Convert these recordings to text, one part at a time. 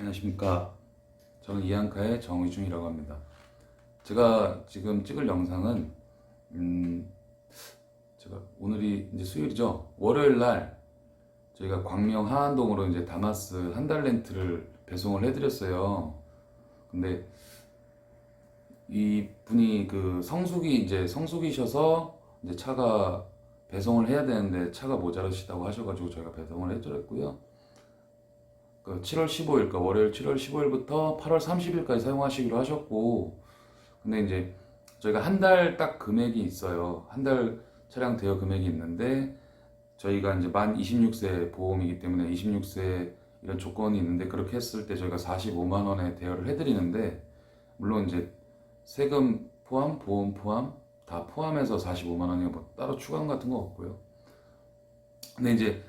안녕하십니까. 저는 이안카의 정의중이라고 합니다. 제가 지금 찍을 영상은, 음, 제가 오늘이 이제 수요일이죠. 월요일 날 저희가 광명 하안동으로 이제 다마스 한 달 렌트를 배송을 해드렸어요. 근데 이 분이 그 성수기 이제 성수기셔서 이제 차가 배송을 해야 되는데 차가 모자라시다고 하셔가지고 저희가 배송을 해드렸고요. 그 7월 15일, 그러니까 월요일 7월 15일부터 8월 30일까지 사용하시기로 하셨고, 근데 이제 저희가 한 달 딱 금액이 있어요. 한 달 차량 대여 금액이 있는데, 저희가 이제 만 26세 보험이기 때문에 26세 이런 조건이 있는데, 그렇게 했을 때 저희가 45만 원에 대여를 해드리는데, 물론 이제 세금 포함, 보험 포함, 다 포함해서 45만 원이고 뭐 따로 추가금 같은 거 없고요. 근데 이제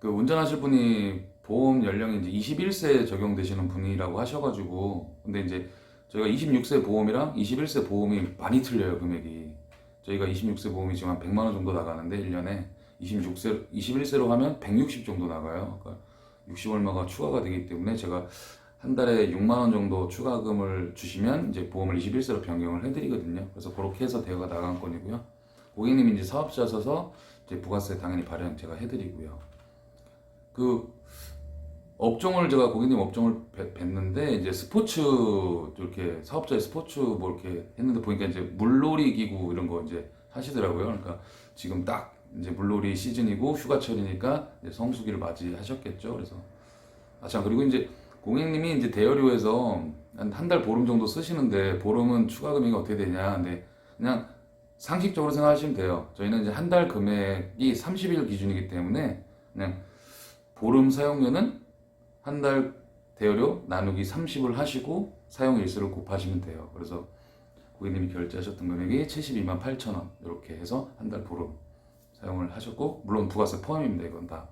그 운전하실 분이 보험 연령이 이제 21세 적용되시는 분이라고 하셔가지고 근데 이제 저희가 26세 보험이랑 21세 보험이 많이 틀려요 금액이. 저희가 26세 보험이 지금 한 100만 원 정도 나가는데 1년에 26세 21세로 하면 160 정도 나가요. 그러니까 60 얼마가 추가가 되기 때문에 제가 한 달에 6만 원 정도 추가금을 주시면 이제 보험을 21세로 변경을 해드리거든요. 그래서 그렇게 해서 대여가 나간 건이고요. 고객님이 이제 사업자셔서 이제 부가세 당연히 발행 제가 해드리고요. 그 업종을 제가 고객님 업종을 뵀- 뵀는데 이제 스포츠 이렇게 사업자의 스포츠 뭐 이렇게 했는데 보니까 이제 물놀이 기구 이런 거 이제 하시더라고요. 그러니까 지금 딱 이제 물놀이 시즌이고 휴가철이니까 이제 성수기를 맞이하셨겠죠. 그래서 아참 그리고 이제 고객님이 이제 대여료에서 한 한 달 보름 정도 쓰시는데 보름은 추가 금액이 어떻게 되냐? 근데 그냥 상식적으로 생각하시면 돼요. 저희는 이제 한 달 금액이 30일 기준이기 때문에 그냥 보름 사용료는 한 달 대여료 나누기 30을 하시고 사용 일수를 곱하시면 돼요. 그래서 고객님이 결제하셨던 금액이 72만 8천 원 이렇게 해서 한 달 보름 사용을 하셨고 물론 부가세 포함입니다. 이건 다.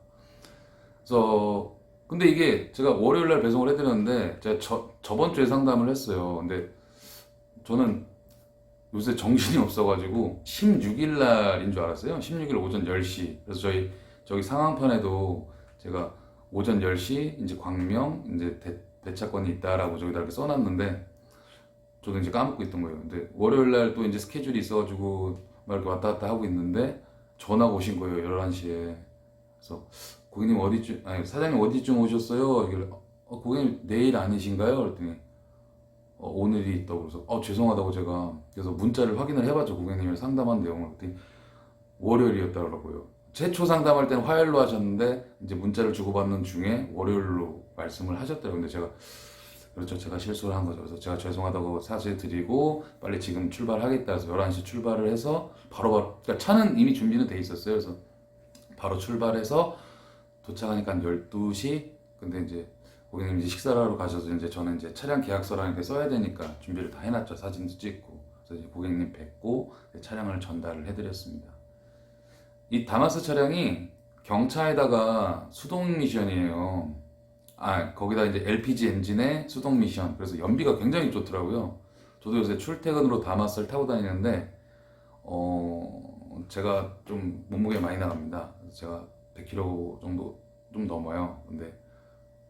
그래서 근데 이게 제가 월요일 날 배송을 해드렸는데 제가 저, 저번 주에 상담을 했어요. 근데 저는 요새 정신이 없어가지고 16일 날인 줄 알았어요. 16일 오전 10시. 그래서 저희 저기 상황판에도 제가 오전 10시 이제 광명 이제 대, 배차권이 있다라고 저기다 이렇게 써놨는데 저도 이제 까먹고 있던 거예요. 근데 월요일 날 또 이제 스케줄이 있어가지고 막 이렇게 왔다 갔다 하고 있는데 전화가 오신 거예요. 11시에. 그래서 고객님 어디쯤 아니 사장님 어디쯤 오셨어요? 이길래 어, 고객님 내일 아니신가요? 그랬더니 어, 오늘이 있다고 그래서 어 죄송하다고 제가 그래서 문자를 확인을 해봤죠 고객님이 상담한 내용을 그랬더니 월요일이었더라고요 최초 상담할 때는 화요일로 하셨는데 이제 문자를 주고받는 중에 월요일로 말씀을 하셨더라고요. 근데 제가 그렇죠. 제가 실수를 한 거죠. 그래서 제가 죄송하다고 사실 드리고 빨리 지금 출발하겠다 해서 11시 출발을 해서 바로 바로 그러니까 차는 이미 준비는 돼 있었어요. 그래서 바로 출발해서 도착하니까 한 12시. 근데 이제 고객님 이제 식사를 하러 가셔서 이제 저는 이제 차량 계약서랑 이렇게 써야 되니까 준비를 다 해놨죠. 사진도 찍고. 그래서 이제 고객님 뵙고 차량을 전달을 해드렸습니다 이 다마스 차량이 경차에다가 수동 미션이에요. 아 거기다 이제 LPG 엔진에 수동 미션. 그래서 연비가 굉장히 좋더라고요. 저도 요새 출퇴근으로 다마스를 타고 다니는데 어 제가 좀 몸무게 많이 나갑니다. 제가 100kg 정도 좀 넘어요. 근데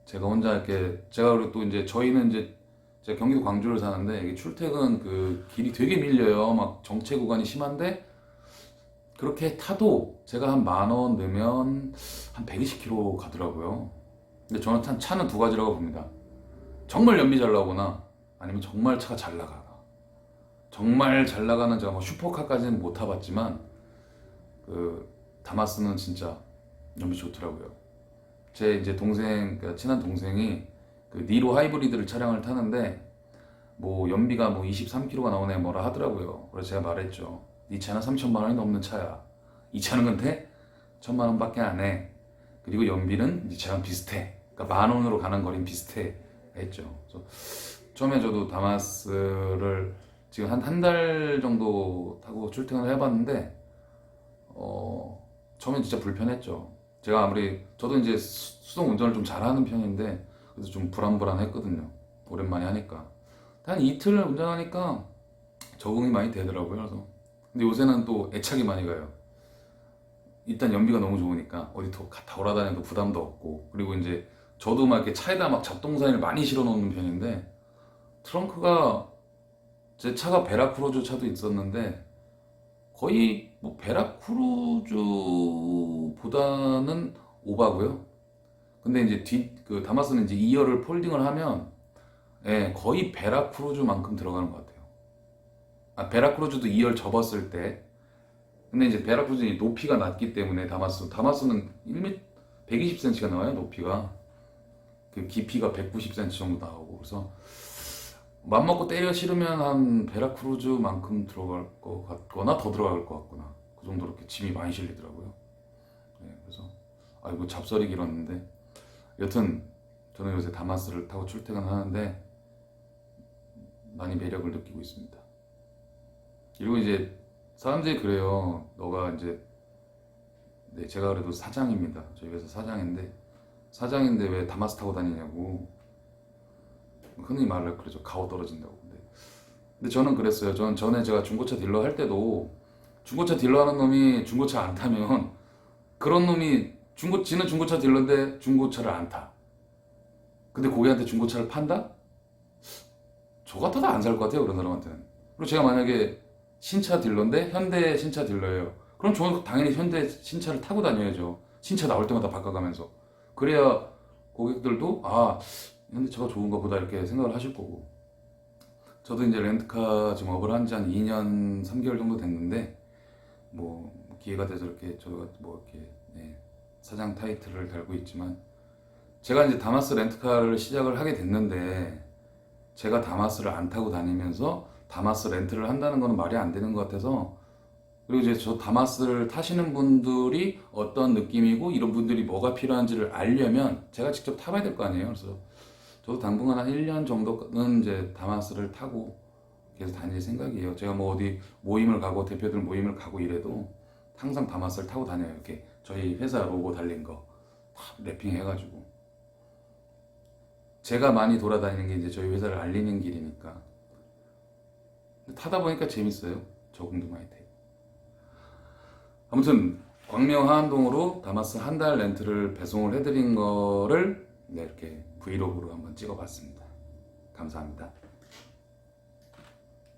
제가 혼자 이렇게 제가 그리고 또 이제 저희는 이제 제가 경기도 광주를 사는데 출퇴근 그 길이 되게 밀려요. 막 정체 구간이 심한데 그렇게 타도 제가 한 만 원 넣으면 한 120km 가더라고요. 근데 저는 탄 차는 두 가지라고 봅니다. 정말 연비 잘 나오거나 아니면 정말 차가 잘 나가. 정말 잘 나가는 제가 뭐 슈퍼카까지는 못 타봤지만 그 다마스는 진짜 연비 좋더라고요. 제 이제 동생 그러니까 친한 동생이 그 니로 하이브리드를 차량을 타는데 뭐 연비가 뭐 23km가 나오네 뭐라 하더라고요. 그래서 제가 말했죠. 이 차는 3천만 원이 넘는 차야. 이 차는 근데 천만 원밖에 안 해. 그리고 연비는 이 차랑 비슷해. 그러니까 만 원으로 가는 거리는 비슷해. 했죠. 처음에 저도 다마스를 지금 한 한 달 정도 타고 출퇴근을 해봤는데 어 처음엔 진짜 불편했죠. 제가 아무리 저도 이제 수- 수동 운전을 좀 잘하는 편인데 그래서 좀 불안불안했거든요. 오랜만에 하니까 한 이틀 운전하니까 적응이 많이 되더라고요. 그래서 근데 요새는 또 애착이 많이 가요. 일단 연비가 너무 좋으니까 어디 더 가- 돌아다녀도 부담도 없고 그리고 이제 저도 막 이렇게 차에다 막 잡동사니를 많이 실어 놓는 편인데 트렁크가 제 차가 베라크루즈 차도 있었는데 거의 뭐 베라크루즈보다는 오바고요. 근데 이제 뒷그 다마스는 이제 2열을 폴딩을 하면 예, 거의 베라크루즈만큼 들어가는 것 같아요. 아, 베라크루즈도 2열 접었을 때 근데 이제 베라크루즈는 높이가 낮기 때문에 다마스 다마스는 1m 120cm가 나와요 높이가 그 깊이가 190cm 정도 나오고 그래서 맘 먹고 때려 실으면 한 베라크루즈만큼 들어갈 것 같거나 더 들어갈 것 같구나 그 정도로 이렇게 짐이 많이 실리더라고요. 네, 그래서 아이고 잡설이 길었는데 여튼 저는 요새 다마스를 타고 출퇴근하는데 많이 매력을 느끼고 있습니다. 그리고 이제 사람들이 그래요. 너가 이제 네, 제가 그래도 사장입니다. 저희 회사 사장인데 사장인데 왜 다마스 타고 다니냐고 흔히 말을 그러죠. 가오 떨어진다고. 근데, 근데 저는 그랬어요. 저는 전에 제가 중고차 딜러 할 때도 중고차 딜러 하는 놈이 중고차 안 타면 그런 놈이 중고 지는 중고차 딜러인데 중고차를 안 타. 근데 고객한테 중고차를 판다? 저 같아도 안 살 것 같아요. 그런 사람한테는. 그리고 제가 만약에 신차 딜러인데 현대 신차 딜러예요. 그럼 저는 당연히 현대 신차를 타고 다녀야죠. 신차 나올 때마다 바꿔가면서. 그래야 고객들도 아 현대차가 좋은가 보다 이렇게 생각을 하실 거고. 저도 이제 렌트카 지금 업을 한 지 한 2년 3개월 정도 됐는데 뭐 기회가 돼서 이렇게 저가 뭐 이렇게 네, 사장 타이틀을 달고 있지만 제가 이제 다마스 렌트카를 시작을 하게 됐는데 제가 다마스를 안 타고 다니면서 다마스 렌트를 한다는 거는 말이 안 되는 것 같아서 그리고 이제 저 다마스를 타시는 분들이 어떤 느낌이고 이런 분들이 뭐가 필요한지를 알려면 제가 직접 타봐야 될 거 아니에요. 그래서 저도 당분간 한 1년 정도는 이제 다마스를 타고 계속 다닐 생각이에요. 제가 뭐 어디 모임을 가고 대표들 모임을 가고 이래도 항상 다마스를 타고 다녀요. 이렇게 저희 회사 로고 달린 거 다 랩핑 해가지고 제가 많이 돌아다니는 게 이제 저희 회사를 알리는 길이니까 타다 보니까 재밌어요. 적응도 많이 되고. 아무튼 광명 하안동으로 다마스 한 달 렌트를 배송을 해드린 거를 네, 이렇게 브이로그로 한번 찍어봤습니다. 감사합니다.